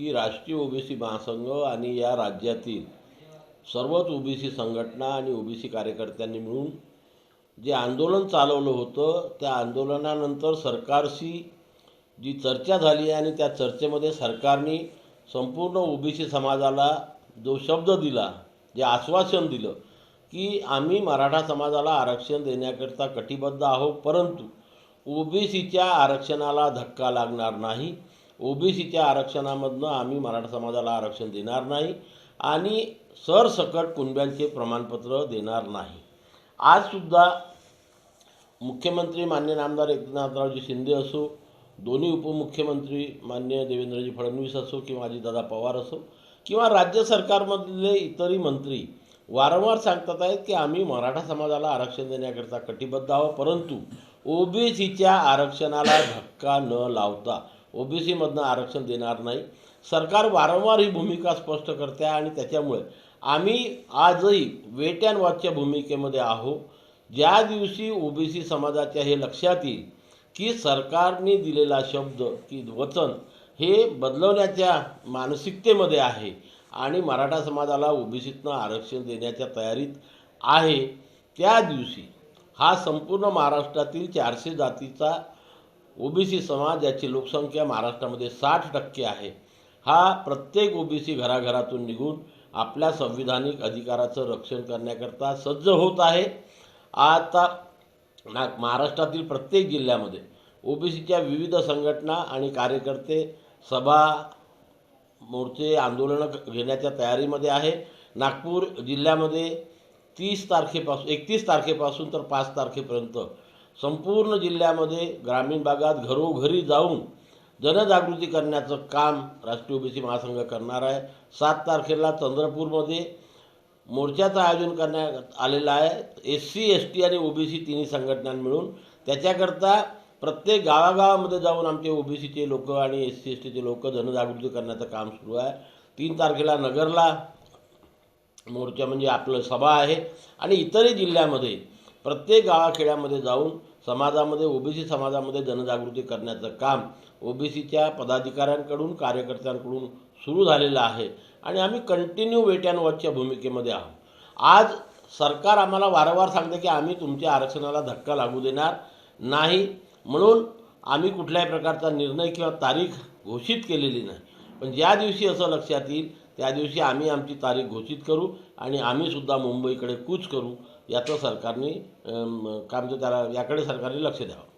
की राष्ट्रीय ओबीसी महासंघ आणि या राज्यातील सर्वच ओबीसी संघटना आणि ओबीसी कार्यकर्त्यांनी मिळून जे आंदोलन चालवलं होतं त्या आंदोलनानंतर सरकारशी जी चर्चा झाली आणि त्या चर्चेमध्ये सरकारने संपूर्ण ओबीसी समाजाला जो शब्द दिला जे आश्वासन दिलं की आम्ही मराठा समाजाला आरक्षण देण्याकरता कटिबद्ध आहोत परंतु ओबीसीच्या आरक्षणाला धक्का लागणार नाही. ओबीसीच्या आरक्षणामधनं आम्ही मराठा समाजाला आरक्षण देणार नाही आणि सरसकट कुणब्यांचे प्रमाणपत्र देणार नाही. आजसुद्धा मुख्यमंत्री मान्य नामदार एकनाथरावजी शिंदे असो दोन्ही उपमुख्यमंत्री मान्य देवेंद्रजी फडणवीस असो किंवा अजितदादा पवार असो किंवा राज्य सरकारमधले इतरही मंत्री वारंवार सांगतात आहेत की आम्ही मराठा समाजाला आरक्षण देण्याकरता कटिबद्ध आहोत परंतु ओबीसीच्या आरक्षणाला धक्का न लावता ओबीसीमधनं आरक्षण देणार नाही. सरकार वारंवार ही भूमिका स्पष्ट करते आहे आणि त्याच्यामुळे आम्ही आजही वेट अँड वॉचच्या भूमिकेमध्ये आहो. ज्या दिवशी ओबीसी समाजाच्या हे लक्षात येईल की सरकारने दिलेला शब्द की वचन हे बदलवण्याच्या मानसिकतेमध्ये आहे आणि मराठा समाजाला ओबीसीतनं आरक्षण देण्याच्या तयारीत आहे त्या दिवशी हा संपूर्ण महाराष्ट्रातील चारशे जातीचा ओबीसी समाज याची लोकसंख्या महाराष्ट्रामध्ये साठ टक्के आहे. हा प्रत्येक ओबीसी घराघरातून निघून आपल्या संविधानिक अधिकाराचं रक्षण करण्याकरता सज्ज होत आहे. आता ना महाराष्ट्रातील प्रत्येक जिल्ह्यामध्ये ओबीसीच्या विविध संघटना आणि कार्यकर्ते सभा मोर्चे आंदोलनं घेण्याच्या तयारीमध्ये आहे. नागपूर जिल्ह्यामध्ये तीस तारखेपासून एकतीस तारखेपासून तर पाच तारखेपर्यंत संपूर्ण जिल्ह्यामध्ये ग्रामीण भागात घरोघरी जाऊन जनजागृती करण्याचं काम राष्ट्रीय ओबीसी महासंघ करणार आहे. सात तारखेला चंद्रपूरमध्ये मोर्चाचं आयोजन करण्यात आलेलं आहे. एस सी एस टी आणि ओबीसी तिन्ही संघटना मिळून. त्याच्याकरता प्रत्येक गावागावामध्ये जाऊन आमचे ओबीसीचे लोक आणि एस सी एस टीचे लोक जनजागृती करण्याचं काम सुरू आहे. तीन तारखेला नगरला मोर्चा म्हणजे आपलं सभा आहे. आणि इतरही जिल्ह्यामध्ये प्रत्येक गावाखेड्यामध्ये जाऊन समाजामध्ये ओबीसी समाजामध्ये जनजागृती करण्याचं काम ओबीसीच्या पदाधिकाऱ्यांकडून कार्यकर्त्यांकडून सुरू झालेलं आहे. आणि आम्ही कंटिन्यू वेट अँड वॉचच्या भूमिकेमध्ये आहोत. आज सरकार आम्हाला वारंवार सांगते की आम्ही तुमच्या आरक्षणाला धक्का लागू देणार नाही म्हणून आम्ही कुठल्याही प्रकारचा निर्णय किंवा तारीख घोषित केलेली नाही. पण ज्या दिवशी असं लक्षात येईल त्या दिवशी आम्ही आमची तारीख घोषित करू आणि आम्हीसुद्धा मुंबईकडे कूच करू. याचं सरकारने काम त्याला याकडे सरकारने लक्ष द्यावं.